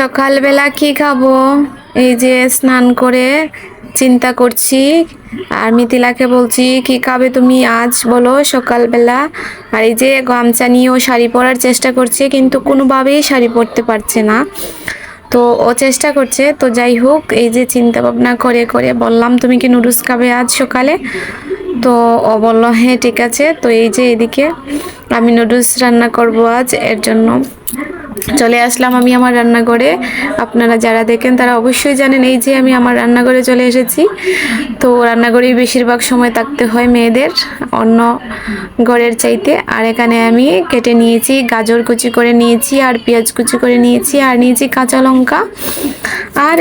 সকালবেলা কি খাব? এই যে স্নান করে চিন্তা করছি। আর মিথিলাকে বলছি, কি খাবে তুমি আজ? বলো, সকালবেলা। আর এই যে গামছা নিয়েও শাড়ি পরার চেষ্টা করছে, কিন্তু কোনোভাবেই শাড়ি পরতে পারছে না। তো ও চেষ্টা করছে। তো যাই হোক, এই যে চিন্তা ভাবনা করে করে বললাম, তুমি কি নুডলস খাবে আজ সকালে? তো ও বলল হ্যাঁ ঠিক আছে। তো এই যে এদিকে আমি নুডলস রান্না করব আজ, এর জন্য। চলে আসলাম আমি আমার রান্নাঘরে। আপনারা যারা দেখেন তারা অবশ্যই জানেন এই যে আমি আমার রান্নাঘরে চলে এসেছি। তো রান্নাঘরেই বেশিরভাগ সময় থাকতে হয় মেয়েদের, অন্য ঘরের চাইতে। আর এখানে আমি কেটে নিয়েছি, গাজর কুচি করে নিয়েছি, আর পেঁয়াজ কুচি করে নিয়েছি, আর নিয়েছি কাঁচা লঙ্কা। আর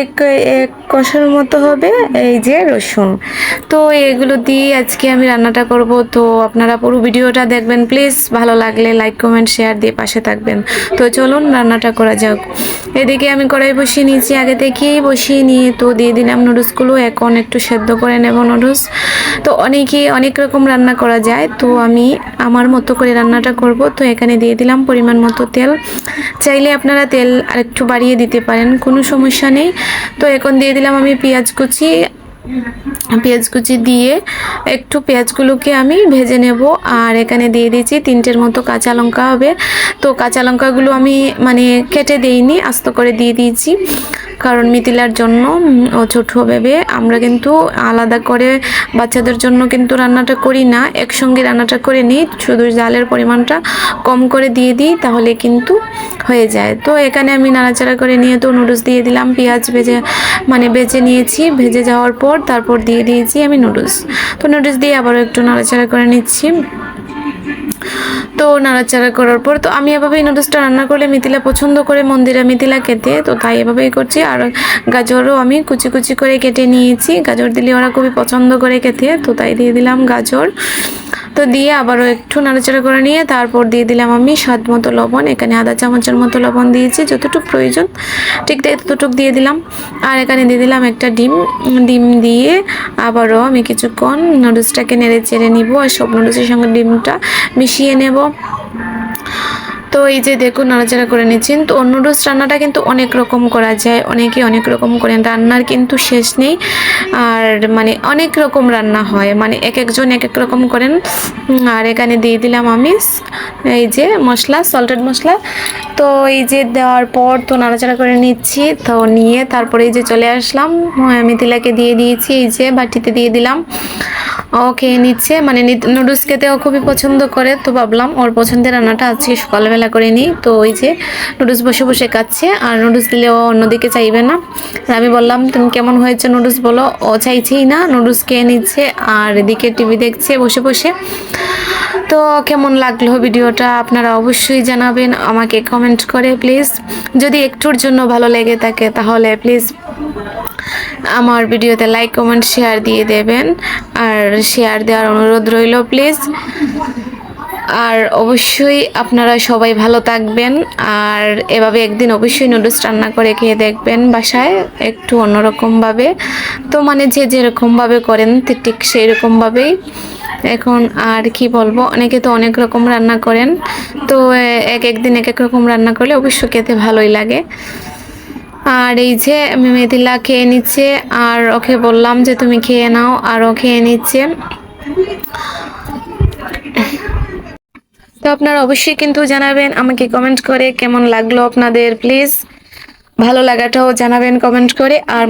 এক কষার মতো হবে এই যে রসুন। তো এগুলো দিয়ে আজকে আমি রান্নাটা করব। তো আপনারা পুরো ভিডিওটা দেখবেন। প্লিজ ভালো লাগলে লাইক, কমেন্ট, শেয়ার দিয়ে পাশে থাকবেন। তো চলুন রান্নাটা করা যাক। এদিকে আমি কড়াই বসিয়ে নিয়েছি, আগে থেকেই বসিয়ে নিয়ে তো দিয়ে দিলাম নুডলসগুলো, এখন একটু সেদ্ধ করে নেব নুডলস। তো অনেকেই অনেক রকম রান্না করা যায়, তো আমি আমার মতো করে রান্নাটা করব। তো এখানে দিয়ে দিলাম পরিমাণ মতো তেল। চাইলে আপনারা তেল আরেকটু বাড়িয়ে দিতে পারেন, কোনো সমস্যা নেই। তো এখন দিয়ে দিলাম আমি পেঁয়াজ কুচি পেঁয়াজ কুচি দিয়ে একটু পেঁয়াজগুলোকে আমি ভেজে নেব। আর এখানে দিয়ে দিয়েছি তিনটের মতো কাঁচা লঙ্কা হবে। তো কাঁচা লঙ্কাগুলো আমি মানে কেটে দেইনি, আস্ত করে দিয়ে দিয়েছি। কারণ মিথিলার জন্য ও ছোট ভেবে আমরা কিন্তু আলাদা করে বাচ্চাদের জন্য কিন্তু রান্নাটা করি না, একসঙ্গে রান্নাটা করে নিই, শুধু জালের পরিমাণটা কম করে দিয়ে দিই, তাহলে কিন্তু হয়ে যায়। তো এখানে আমি নাড়াচাড়া করে নিয়ে তো নুডলস দিয়ে দিলাম, পেঁয়াজ ভেজে মানে বেজে নিয়েছি, ভেজে যাওয়ার পর তারপর দিয়ে দিয়েছি আমি নুডলস। তো নুডলস দিয়ে আবারও একটু নাড়াচাড়া করে নিচ্ছি। তো নাড়াচাড়া করার পর তো আমি এভাবেই নুডলসটা রান্না করলে মিথিলা পছন্দ করে মন্দিরা মিথিলা খেতে, তো তাই এভাবেই করছি। আর গাজরও আমি কুচি কুচি করে কেটে নিয়েছি। গাজর দিলে ওরা খুবই পছন্দ করে খেতে, তো তাই দিয়ে দিলাম গাজর। তো দিয়ে আবারও একটু নাড়াচাড়া করে নিয়ে তারপর দিয়ে দিলাম আমি স্বাদ মতো লবণ। এখানে আধা চামচের মতো লবণ দিয়েছি, যতটুকু প্রয়োজন। ঠিক তাই ততটুকু দিয়ে দিলাম। আর এখানে দিয়ে দিলাম একটা ডিম। ডিম দিয়ে আবারও আমি কিছুক্ষণ নুডলসটাকে নেড়ে চেড়ে নিব। আর সব নুডলসের সঙ্গে ডিমটা মিশিয়ে নেব। তো এই যে দেখুন নাড়াচাড়া করে নিচ্ছেন তো নুডলস রান্নাটা কিন্তু অনেক রকম করা যায়, অনেকে অনেক রকম করেন রান্নার কিন্তু শেষ নেই। আর মানে অনেক রকম রান্না হয়। মানে এক একজন এক এক রকম করেন। আর এখানে দিয়ে দিলাম আমি এই যে মশলা সল্টেড মশলা। তো এই যে দেওয়ার পর তো নাড়াচাড়া করে নিচ্ছি। তো নিয়ে তারপরে এই যে চলে আসলাম। মিথিলাকে দিয়ে দিয়েছি। এই যে বাটিতে দিয়ে দিলাম। ও খেয়ে নিচ্ছে। মানে নুডলস খেতে ও খুবই পছন্দ করে, তো ভাবলাম ওর পছন্দের রান্নাটা আজকে সকালবেলা করে নিই। তো ওই যে নুডলস বসে বসে খাচ্ছে, আর নুডলস দিলে ও অন্যদিকে চাইবে না। আর আমি বললাম, তুমি কেমন হয়েছে নুডলস বলো? ও চাইছেই না, নুডলস খেয়ে নিচ্ছে, আর এদিকে টিভি দেখছে বসে বসে। তো কেমন লাগল ভিডিওটা আপনারা অবশ্যই জানাবেন, আমাকে কমেন্ট করে প্লিজ যদি একটুর জন্য ভালো লেগে থাকে, তাহলে প্লিজ আমার ভিডিওতে লাইক কমেন্ট শেয়ার দিয়ে দেবেন। আর শেয়ার দেওয়ার অনুরোধ রইল প্লিজ আর অবশ্যই আপনারা সবাই ভালো থাকবেন। আর এভাবে একদিন অবশ্যই নুডলস রান্না করে খেয়ে দেখবেন বাসায়, একটু অন্যরকমভাবে। তো মানে যে যেরকমভাবে করেন ঠিক সেই রকমভাবেই এখন আর কি বলব, অনেকে তো অনেক রকম রান্না করেন। তো এক একদিন এক এক রকম রান্না করলে অবশ্য খেতে ভালোই লাগে। আর এই যে মেদিলা খেয়ে নিচ্ছে, আর ওকে বললাম যে তুমি খেয়ে নাও, আর ও খেয়ে নিচ্ছে। তো আপনারা অবশ্যই কিন্তু জানাবেন, আমাকে কমেন্ট করে কেমন লাগল আপনাদের প্লিজ ভালো লাগাটাও জানাবেন কমেন্ট করে, আর